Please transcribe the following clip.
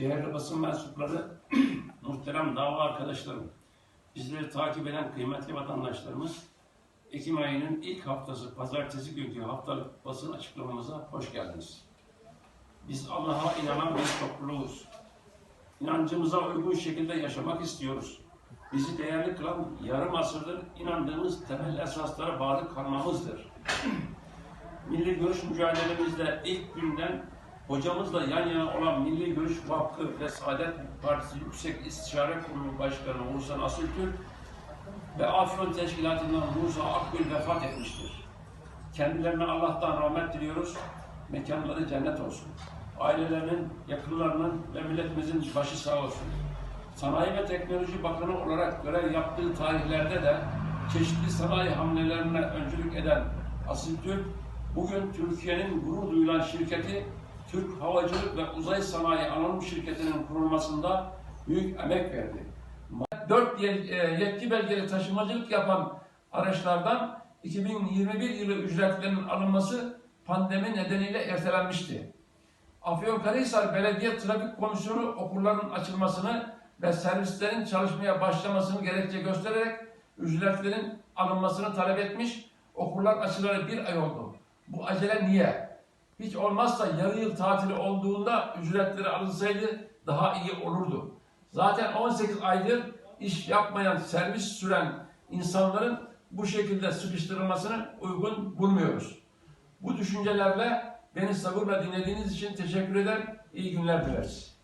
Değerli basın mensupları, muhterem dava arkadaşlarım, bizleri takip eden kıymetli vatandaşlarımız, Ekim ayının ilk haftası, pazartesi günkü haftalık basın açıklamamıza hoş geldiniz. Biz Allah'a inanan bir topluluğuz. İnancımıza uygun şekilde yaşamak istiyoruz. Bizi değerli kılan yarım asırdır inandığımız temel esaslara bağlı kalmamızdır. Milli görüş mücadelemizde ilk günden hocamızla yan yana olan Milli Görüş Vakfı ve Saadet Partisi Yüksek İstişare Kurulu Başkanı Musa Asıltürk ve Afyon Teşkilatı'ndan Musa Akgül vefat etmiştir. Kendilerine Allah'tan rahmet diliyoruz. Mekanları cennet olsun. Ailelerinin, yakınlarının ve milletimizin başı sağ olsun. Sanayi ve Teknoloji Bakanı olarak görev yaptığı tarihlerde de çeşitli sanayi hamlelerine öncülük eden Asil Türk, bugün Türkiye'nin gurur duyulan şirketi Türk Havacılık ve Uzay Sanayi Anonim Şirketi'nin kurulmasında büyük emek verdi. 4 yetki belgeli taşımacılık yapan araçlardan 2021 yılı ücretlerinin alınması pandemi nedeniyle ertelenmişti. Afyonkarahisar Belediye Trafik Komisyonu okulların açılmasını ve servislerin çalışmaya başlamasını gerekçe göstererek ücretlerin alınmasını talep etmiş. Okullar açılalı bir ay oldu. Bu acele niye? Hiç olmazsa yarı yıl tatili olduğunda ücretleri alınsaydı daha iyi olurdu. Zaten 18 aydır iş yapmayan, servis süren insanların bu şekilde sıkıştırılmasını uygun bulmuyoruz. Bu düşüncelerle beni sabırla dinlediğiniz için teşekkür eder, iyi günler dileriz.